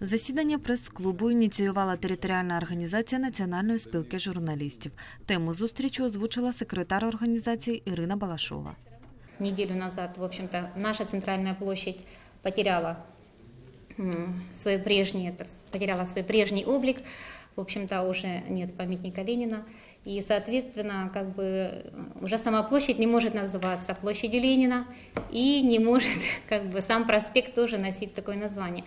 Засідання прес-клубу ініціювала територіальна організація Національної спілки журналістів. Тему зустрічі озвучила секретар організації Ірина Балашова. Неделю назад, в общем-то, наша центральная площадь потеряла м, свой прежний, так с- потеряла свой прежний облик. В общем-то, уже нет памятника Ленина. И, соответственно, как бы э, уже сама площадь не может называться площадью Ленина и не может как бы сам проспект тоже носить такое название.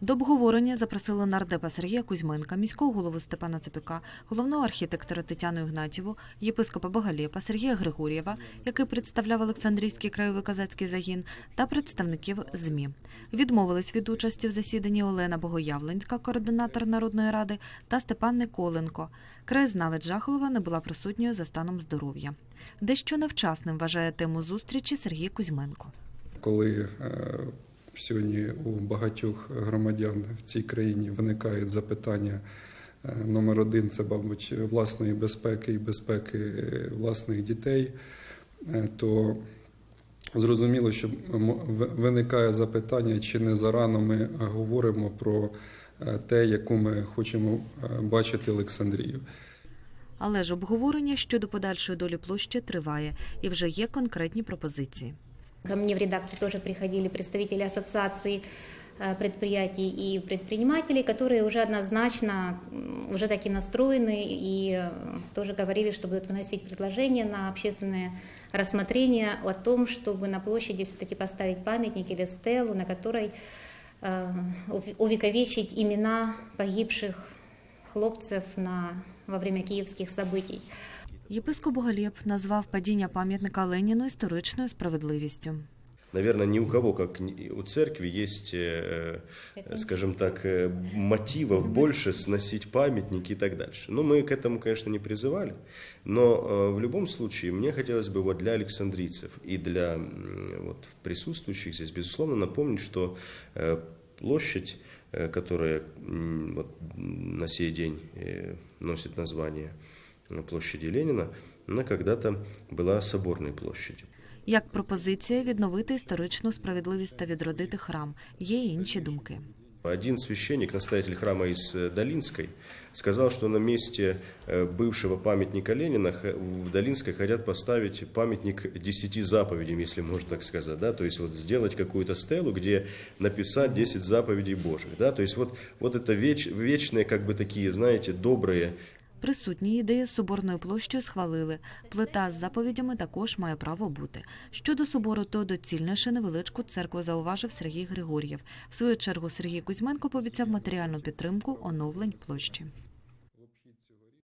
До обговорення запросили нардепа Сергія Кузьменка, міського голову Степана Цепика, головного архітектора Тетяну Ігнатіву, єпископа Богалєпа Сергія Григор'єва, який представляв Олександрійський краєвий козацький загін, та представників ЗМІ. Відмовились від участі в засіданні Олена Богоявленська, координатор Народної ради, та Степан Николенко. Краєзнавець Жахолова не була присутньою за станом здоров'я. Дещо невчасним вважає тему зустрічі Сергій Кузьменко. коли е, сьогодні у багатьох громадян в цій країні виникають запитання. е, Номер один це, мабуть, власної безпеки і безпеки е, власних дітей, е, то зрозуміло, що виникає запитання, чи не зарано ми говоримо про те, яку ми хочемо бачити Олександрію. Але ж обговорення щодо подальшої долі площі триває, і вже є конкретні пропозиції. Ко мне в редакцию тоже приходили представители ассоциаций э, предприятий и предпринимателей, которые уже однозначно, уже таки настроены и э, тоже говорили, что будут выносить предложения на общественное рассмотрение о том, чтобы на площади все-таки поставить памятник или стелу, на которой э, ув- увековечить имена погибших хлопцев на, во время киевских событий. Єпископ Богалєп назвав падіння пам'ятника Леніну історичною справедливістю. Наверное, ни у кого, как ни- у церкви, есть, э, э, скажем так, э, мотивов больше сносить памятники и так дальше. Ну, мы к этому, конечно, не призывали, но э, в любом случае мне хотелось бы вот для александрийцев и для м, вот, присутствующих здесь, безусловно, напомнить, что э, площадь, э, которая м, вот, м, на сей день э, носит название э, площади Ленина, она когда-то была соборной площадью. Як пропозиція відновити історичну справедливість та відродити храм. Є й інші думки. Один священник, настоятель храма из э, Долинской, сказал, что на месте э, бывшего памятника Ленина в Долинской хотят поставить памятник десяти заповедям, если можно так сказать. Да? То есть вот сделать какую-то стелу, где написать 10 заповедей Божьих. Да? То есть вот, вот это веч, вечные, как бы такие, знаете, добрые Присутні ідеї з соборною площею схвалили. Плита з заповідями також має право бути. Щодо собору, то доцільніше невеличку церкву зауважив Сергій Григор'єв. В свою чергу Сергій Кузьменко пообіцяв матеріальну підтримку оновлень площі.